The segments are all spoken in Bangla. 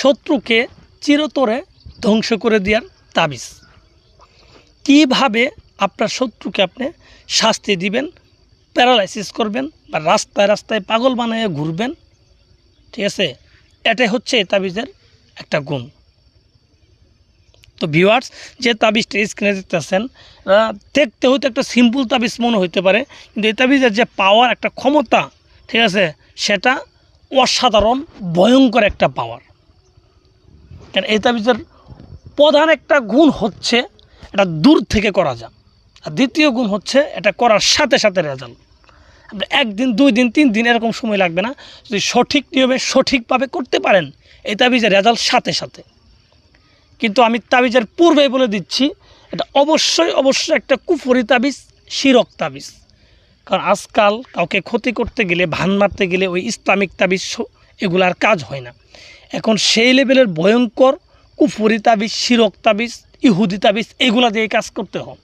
শত্রুকে চিরতরে ধ্বংস করে দেওয়ার তাবিজ। কীভাবে আপনার শত্রুকে আপনি শাস্তি দিবেন, প্যারালাইসিস করবেন বা রাস্তায় রাস্তায় পাগল বানিয়ে ঘুরবেন, ঠিক আছে? এটাই হচ্ছে এই তাবিজের একটা গুণ। তো ভিউয়ার্স যে তাবিজটা স্ক্রিনে দেখতেছেন দেখতে হয়তো একটা সিম্পল তাবিজ মনে হইতে পারে, কিন্তু এই তাবিজের যে পাওয়ার একটা ক্ষমতা, ঠিক আছে? সেটা অসাধারণ, ভয়ঙ্কর একটা পাওয়ার কারণ এই তাবিজের প্রধান একটা গুণ হচ্ছে এটা দূর থেকে করা যায়। আর দ্বিতীয় গুণ হচ্ছে এটা করার সাথে সাথে রেজাল্ট। আপনি একদিন, দুই দিন, তিন দিন এরকম সময় লাগবে না। যদি সঠিক নিয়মে সঠিকভাবে করতে পারেন, এই তাবিজের রেজাল্ট সাথে সাথে। কিন্তু আমি তাবিজের পূর্বেই বলে দিচ্ছি, এটা অবশ্যই অবশ্যই একটা কুফরি তাবিজ, শিরক তাবিজ। কারণ আজকাল কাউকে ক্ষতি করতে গেলে, ভান মারতে গেলে ওই ইসলামিক তাবিজ স- এগুলো কাজ হয় না। এখন সেই লেভেলের ভয়ঙ্কর কুফুরি তাবিজ শিরক তাবিজ ইহুদি তাবিজ এগুলা দিয়ে কাজ করতে হয়।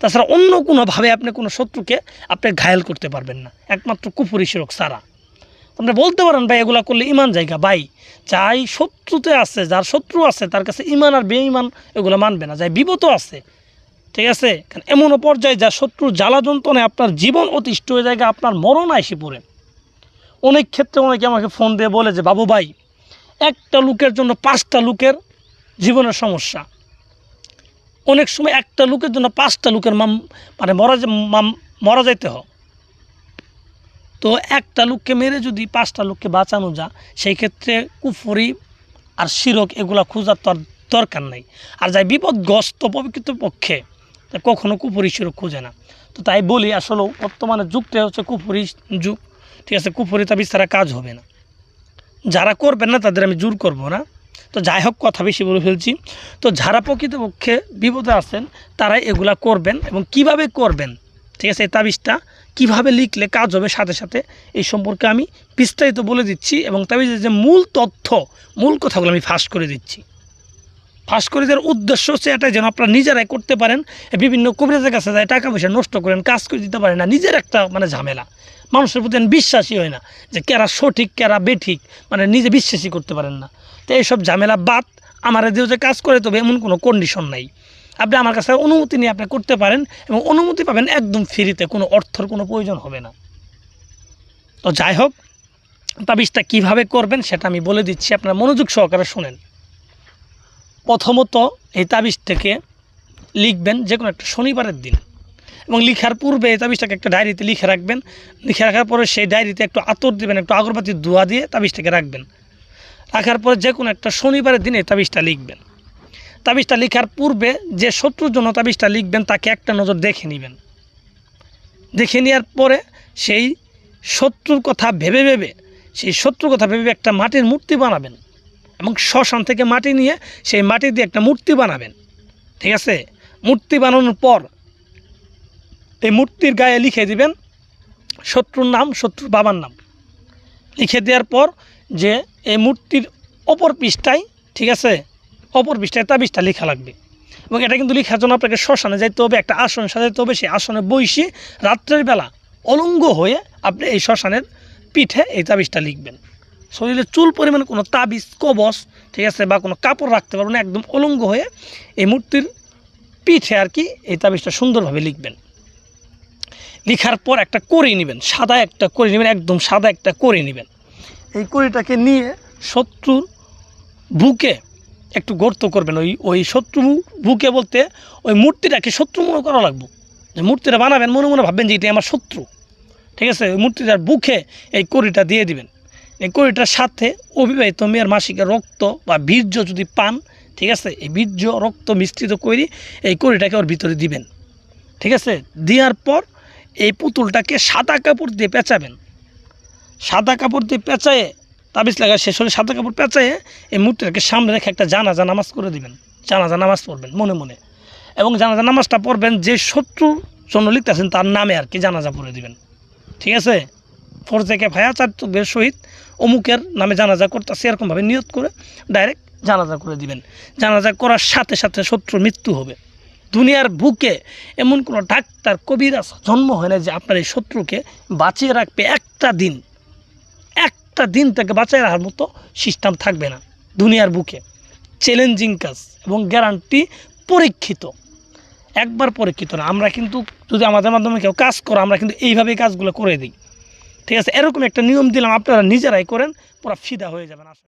তাছাড়া অন্য কোনোভাবে আপনি কোনো শত্রুকে আপনি ঘায়েল করতে পারবেন না, একমাত্র কুফুরি শিরক সারা আপনি বলতে পারেন, ভাই, এগুলা করলে ইমান জায়গা ভাই, যাই শত্রুতে আছে, যার শত্রু আছে, তার কাছে ইমান আর বেঈমান এগুলো মানবে না, যাই বিপদ আছে। ঠিক আছে? কারণ এমনও পর্যায়ে যা শত্রুর জ্বালা যন্ত্রণে আপনার জীবন অতিষ্ঠ হয়ে যায় আপনার মরণ আইসে পড়ে। অনেক ক্ষেত্রে অনেকে আমাকে ফোন দিয়ে বলে যে, বাবু ভাই একটা লোকের জন্য পাঁচটা লোকের জীবনের সমস্যা। অনেক সময় একটা লোকের জন্য পাঁচটা লোকের মাম মানে মরা মাম- মরা যাইতে হয়। তো একটা লোককে মেরে যদি পাঁচটা লোককে বাঁচানো যা সেই ক্ষেত্রে কুফরি আর শিরক এগুলা খোঁজার তো দরকার নেই। আর যাই বিপদগ্রস্ত প্রকৃত পক্ষে, তা কখনো কুফরি শিরক খোঁজে না। তো তাই বলি, আসলে বর্তমানে যুগটা হচ্ছে কুফরি যুগ। ঠিক আছে কুফরি ছাড়া কাজ হবে না। যারা করবেন না, তাদের আমি জোর করব না। তো যাই হোক, কথা বেশি বলে ফেলছি। তো যারা প্রকৃতপক্ষে বিপদে আছেন তারাই এগুলা করবেন এবং কীভাবে করবেন, ঠিক আছে, এই তাবিজটা কীভাবে লিখলে কাজ হবে সাথে সাথে, এই সম্পর্কে আমি বিস্তারিত বলে দিচ্ছি এবং তাবিজের যে মূল তথ্য, মূল কথাগুলো আমি ফাঁস করে দিচ্ছি। ফাঁস করে দেওয়ার উদ্দেশ্য হচ্ছে এটাই, যেন আপনারা নিজেরাই করতে পারেন বিভিন্ন কবিরাজের কাছে যায়, টাকা পয়সা নষ্ট করেন, কাজ করে দিতে পারেন না, নিজের একটা মানে ঝামেলা। মানুষের প্রতি বিশ্বাসী হয় না, যে কেরা সঠিক, কেরা বেঠিক মানে নিজে বিশ্বাসী করতে পারেন না। তো এইসব ঝামেলা বাদ, আমার দিয়েও যে কাজ করে, তবে এমন কোনো কন্ডিশন নাই। আপনি আমার কাছে অনুমতি নিয়ে আপনি করতে পারেন, এবং অনুমতি পাবেন একদম ফ্রিতে কোনো অর্থর কোনো প্রয়োজন হবে না। তো যাই হোক, তাবিজটা কীভাবে করবেন সেটা আমি বলে দিচ্ছি, আপনার মনোযোগ সহকারে শুনেন। প্রথমত এই তাবিজটাকে লিখবেন যে কোনো একটা শনিবারের দিন। এবং লিখার পূর্বে এই তাবিজটাকে একটা ডায়েরিতে লিখে রাখবেন। লিখে রাখার পরে সেই ডায়েরিতে একটু আতর দিবেন, একটু আগরবাতির ধোয়া দিয়ে তাবিজটাকে রাখবেন। রাখার পরে যে কোনো একটা শনিবারের দিনে তাবিজটা লিখবেন। তাবিজটা লিখার পূর্বে যে শত্রুর জন্য তাবিজটা লিখবেন, তাকে একটা নজর দেখে নেবেন। দেখে নেওয়ার পরে সেই শত্রুর কথা ভেবে ভেবে, সেই শত্রুর কথা ভেবে একটা মাটির মূর্তি বানাবেন। এবং শ্মশান থেকে মাটি নিয়ে সেই মাটি দিয়ে একটা মূর্তি বানাবেন। ঠিক আছে? মূর্তি বানানোর পর এই মূর্তির গায়ে লিখে দিবেন শত্রুর নাম, শত্রুর বাবার নাম। লিখে দেওয়ার পর যে এই মূর্তির অপর পৃষ্ঠায়, ঠিক আছে? অপর পৃষ্ঠায় তাবিজটা লেখা লাগবে। এবং এটা কিন্তু লেখার জন্য আপনাকে শ্মশানে যাইতে হবে, একটা আসন সাজাইতে হবে। সেই আসনে বসে রাত্রের বেলা অলঙ্গ হয়ে আপনি এই শ্মশানের পিঠে এই তাবিজটা লিখবেন। শরীরে চুল পরিমাণে কোনো তাবিজ কবচ ঠিক আছে, বা কোনো কাপড় রাখতে পারবেন একদম অলঙ্গ হয়ে এই মূর্তির পিঠে আর কি এই তাবিজটা সুন্দরভাবে লিখবেন। লিখার পর একটা করি নেবেন, সাদা একটা করে নেবেন, একদম সাদা একটা করে নেবেন। এই কড়িটাকে নিয়ে শত্রুর বুকে একটু গর্ত করবেন, ওই ওই শত্রু বুকে বলতে ওই মূর্তিটাকে শত্রু মনে করা লাগবো। যে মূর্তিটা বানাবেন, মনে মনে ভাববেন যে এটা আমার শত্রু। ঠিক আছে, ওই মূর্তিটার বুকে এই কড়িটা দিয়ে দিবেন। এই কড়িটার সাথে অবিবাহিত মেয়ের মাসিকের রক্ত বা বীর্য যদি পান, ঠিক আছে? এই বীর্য, রক্ত মিশ্রিত করে এই কড়িটাকে ওর ভিতরে দিবেন। ঠিক আছে? দেওয়ার পর এই পুতুলটাকে সাদা কাপড় দিয়ে পেঁচাবেন। সাদা কাপড় দিয়ে পেঁচায়ে তাবিজ লাগা শেষ হলে সাদা কাপড় পেঁচায়ে এই মূর্তিটাকে সামনে রেখে একটা জানাজা নামাজ করে দিবেন। জানাজা নামাজ পড়বেন মনে মনে। এবং জানাজা নামাজটা পড়বেন যে শত্রুর জন্য লিখতেছেন তার নামে আর কি জানাজা পড়ে দিবেন। ঠিক আছে? ফরজেকে ভায়া চারিত্বের সহিত অমুকের নামে জানাজা করতেছে, এরকমভাবে নিয়ত করে ডাইরেক্ট জানাজা করে দিবেন। জানাজা করার সাথে সাথে শত্রুর মৃত্যু হবে। দুনিয়ার বুকে এমন কোনো ডাক্তার, কবিরাজ জন্ম হয় না যে আপনার এই শত্রুকে বাঁচিয়ে রাখবে একটা দিন। একটা দিন তাকে বাঁচিয়ে রাখার মতো সিস্টেম থাকবে না দুনিয়ার বুকে। চ্যালেঞ্জিং কাজ এবং গ্যারান্টি পরীক্ষিত। একবার পরীক্ষিত না। আমরা কিন্তু যদি আমাদের মাধ্যমে কেউ কাজ করো, আমরা কিন্তু এইভাবেই কাজগুলো করে দিই। ঠিক আছে? এরকম একটা নিয়ম দিলাম আপনারা নিজেরাই করেন পুরো ফিদা হয়ে যাবেন আসলে